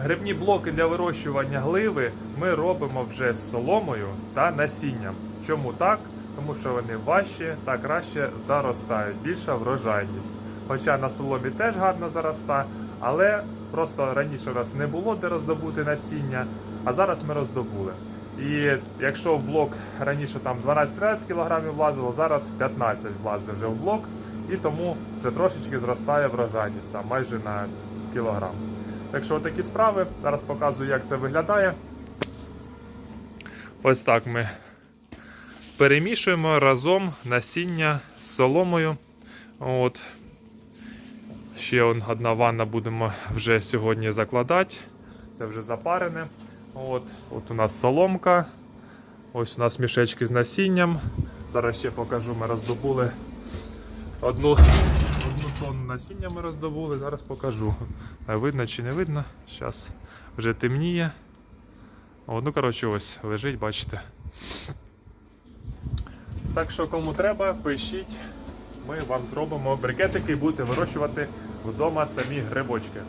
Грибні блоки для вирощування гливи ми робимо вже з соломою та насінням. Чому так? Тому що вони важчі та краще заростають, більша врожайність. Хоча на соломі теж гарно заростає, але просто раніше у нас не було де роздобути насіння, а зараз ми роздобули. І якщо в блок раніше там 12-13 кг влазило, зараз 15 влазить вже в блок, і тому вже трошечки зростає врожайність, там майже на кілограм. Так що такі справи. Зараз показую, як це виглядає. Ось так ми перемішуємо разом насіння з соломою. От. Ще одна ванна будемо вже сьогодні закладати. Це вже запарене. От, от у нас соломка. Ось у нас мішечки з насінням. Зараз ще покажу, ми роздобули одну, тонну насіння ми роздобули. Зараз покажу. Видно чи не видно. Зараз вже темніє. Ну, коротше, ось лежить, бачите. Так що, кому треба, пишіть. Ми вам зробимо брикетики і будете вирощувати вдома самі грибочки.